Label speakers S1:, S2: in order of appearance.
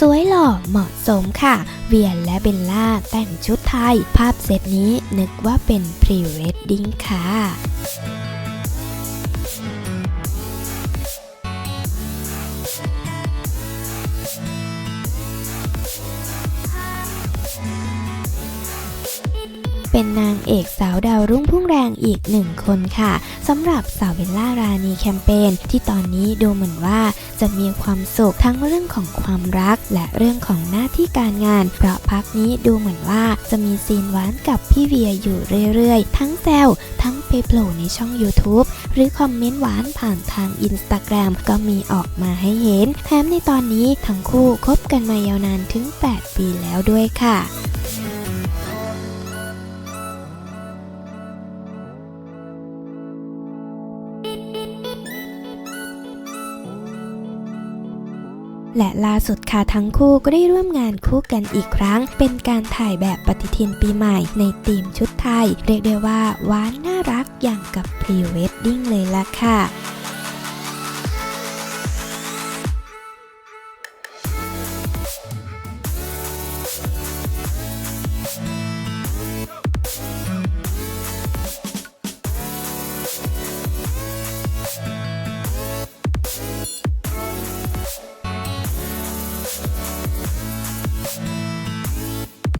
S1: สวยหล่อเหมาะสมค่ะ เวียนและเบลล่าแต่งชุดไทย ภาพเซตนี้นึกว่าเป็นพรีเวดดิ้งค่ะ เป็นนางเอกสาวดาวรุ่งพุ่งแรงอีกหนึ่งคนค่ะสำหรับสาวเบลล่ารานีแคมเปญที่ตอนนี้ดูเหมือนว่าจะมีความสุขทั้งเรื่องของความรัก และเรื่องของหน้าที่การงาน เพราะพักนี้ดูเหมือนว่าจะมีซีนหวานกับพี่เวียอยู่เรื่อยๆ ทั้งแซวทั้งไปโผล่ในช่อง YouTube หรือคอมเมนต์หวานผ่านทางอินสตาแกรมก็มีออกมาให้เห็น แถมในตอนนี้ทั้งคู่คบกันมายาวนานถึง 8 ปีแล้วด้วยค่ะ และล่าสุดค่ะทั้งคู่ก็ได้ร่วมงานคู่กันอีกครั้ง เป็นการถ่ายแบบปฏิทินปีใหม่ในธีมชุดไทย เรียกได้ว่าหวานน่ารักอย่างกับพรีเวดดิ้งเลยล่ะค่ะ